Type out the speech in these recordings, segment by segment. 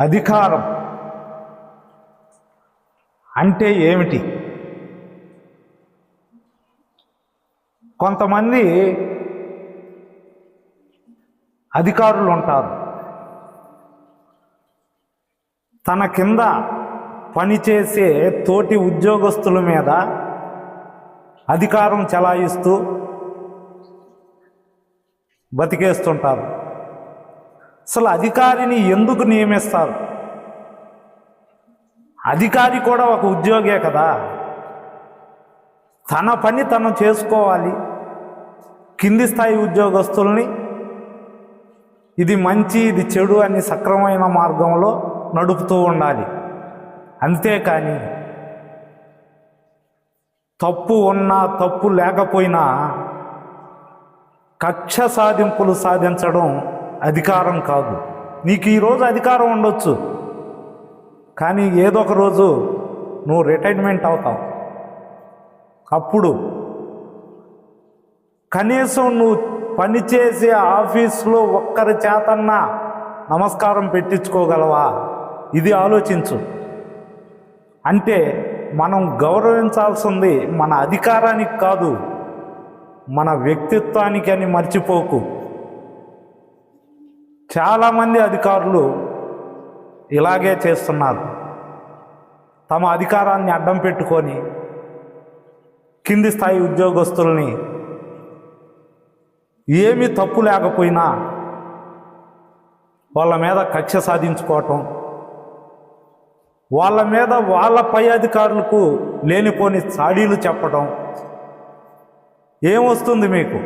అధికారం. అంటే ఏమిటి? కొంతమంది అధికారులు ఉంటారు తన కింద పనిచేసే తోటి ఉద్యోగస్తుల మీద అధికారం చెలాయిస్తూ బతికేస్తుంటారు. అసలు అధికారిని ఎందుకు నియమిస్తారు? అధికారి కూడా ఒక ఉద్యోగే కదా. తన పని తను చేసుకోవాలి. కింది స్థాయి ఉద్యోగస్తుల్ని ఇది మంచి ఇది చెడు అని సక్రమైన మార్గంలో నడుపుతూ ఉండాలి. అంతేకాని తప్పు ఉన్నా తప్పు లేకపోయినా కక్ష సాధింపులు సాధించడం అధికారం కాదు. నీకు ఈరోజు అధికారం ఉండొచ్చు. కానీ ఏదో ఒక రోజు నువ్వు రిటైర్మెంట్ అవుతావు. అప్పుడు కనీసం నువ్వు పనిచేసే ఆఫీస్లో ఒక్కరి చేతన్నా నమస్కారం పెట్టించుకోగలవా? ఇది ఆలోచించు. అంటే మనం గౌరవించాల్సింది మన అధికారానికి కాదు మన వ్యక్తిత్వానికి అని మర్చిపోకు. చాలామంది అధికారులు ఇలాగే చేస్తున్నారు. తమ అధికారాన్ని అడ్డం పెట్టుకొని కింది స్థాయి ఉద్యోగస్తుల్ని ఏమీ తప్పు లేకపోయినా వాళ్ళ మీద కక్ష సాధించుకోవటం వాళ్ళ మీద వాళ్ళ పై అధికారులకు లేనిపోని చాడీలు చెప్పటం ఏమొస్తుంది మీకు?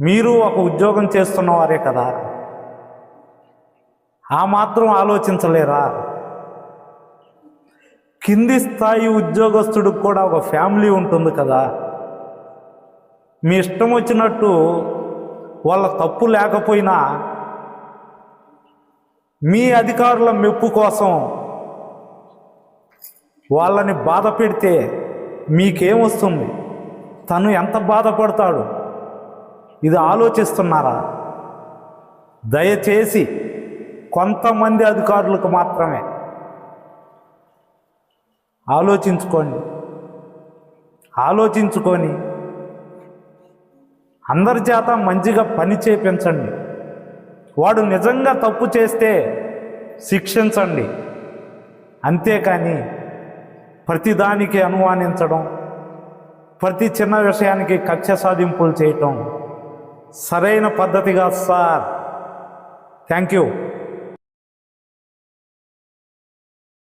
మీరు ఒక ఉద్యోగం చేస్తున్నవారే కదా. ఆ మాత్రం ఆలోచించలేరా? కింది స్థాయి ఉద్యోగస్తుడికి కూడా ఒక ఫ్యామిలీ ఉంటుంది కదా. మీ ఇష్టం వచ్చినట్టు వాళ్ళ తప్పు లేకపోయినా మీ అధికారుల మెప్పు కోసం వాళ్ళని బాధ పెడితే మీకేమొస్తుంది తను ఎంత బాధపడతాడు? ఇది ఆలోచిస్తున్నారా? దయచేసి కొంతమంది అధికారులకు మాత్రమే ఆలోచించుకోండి. ఆలోచించుకొని అందరి చేత మంచిగా పని చేపించండి. వాడు నిజంగా తప్పు చేస్తే శిక్షించండి. అంతేకాని ప్రతిదానికి అనుమానించడం ప్రతి చిన్న విషయానికి కక్ష సాధింపులు చేయటం సరైన పద్ధతిగా సార్. Thank you.